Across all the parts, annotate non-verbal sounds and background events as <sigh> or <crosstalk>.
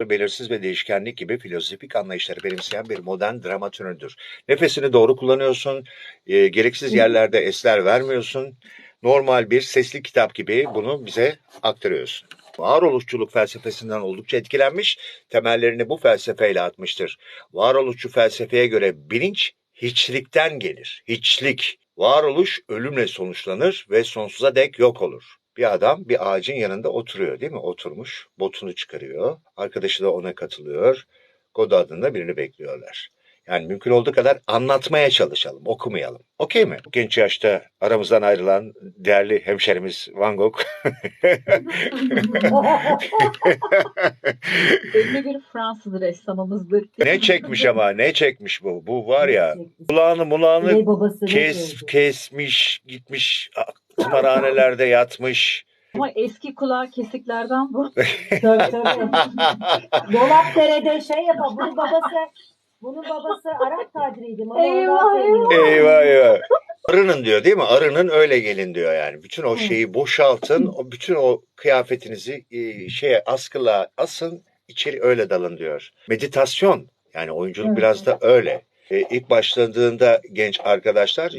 belirsiz ve değişkenlik gibi filozofik anlayışları benimseyen bir modern drama türüdür. Nefesini doğru kullanıyorsun, e, gereksiz yerlerde esler vermiyorsun. Normal bir sesli kitap gibi bunu bize aktarıyorsun. Varoluşçuluk felsefesinden oldukça etkilenmiş, temellerini bu felsefeyle atmıştır. Varoluşçu felsefeye göre bilinç hiçlikten gelir. Hiçlik. Varoluş ölümle sonuçlanır ve sonsuza dek yok olur. Bir adam bir ağacın yanında oturuyor değil mi? Oturmuş, botunu çıkarıyor. Arkadaşı da ona katılıyor. Goda adında birini bekliyorlar. Yani mümkün olduğu kadar anlatmaya çalışalım, okumayalım. Okey mi? Genç yaşta aramızdan ayrılan değerli hemşerimiz Van Gogh. <laughs> Ünlü bir Fransız ressamımızdır. ne çekmiş ama ne çekmiş bu? Bu var ya kulağını mulağını Bey babası ne kes, kesmiş, gitmiş tımarhanelerde yatmış. Ama eski kulağı kesiklerden bu. Tabii tabii. Dolapdere'de şey yapar. Bunun babası bunun babası Arap kadriydi. Ama Eyvah, söylüyor. Eyvah eyvah. Arının diyor değil mi? Arının öyle gelin diyor yani. Bütün o şeyi boşaltın. O bütün o kıyafetinizi e, şeye askıla asın. içeri öyle dalın diyor. Meditasyon. Yani oyunculuk biraz da öyle. E, ilk başladığında genç arkadaşlar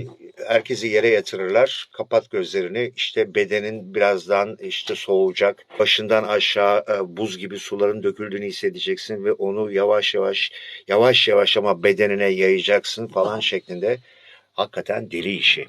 herkesi yere yatırırlar. Kapat gözlerini. İşte bedenin birazdan işte soğuyacak. Başından aşağı e, buz gibi suların döküldüğünü hissedeceksin ve onu yavaş yavaş yavaş yavaş ama bedenine yayacaksın falan şeklinde. Hakikaten deli işi.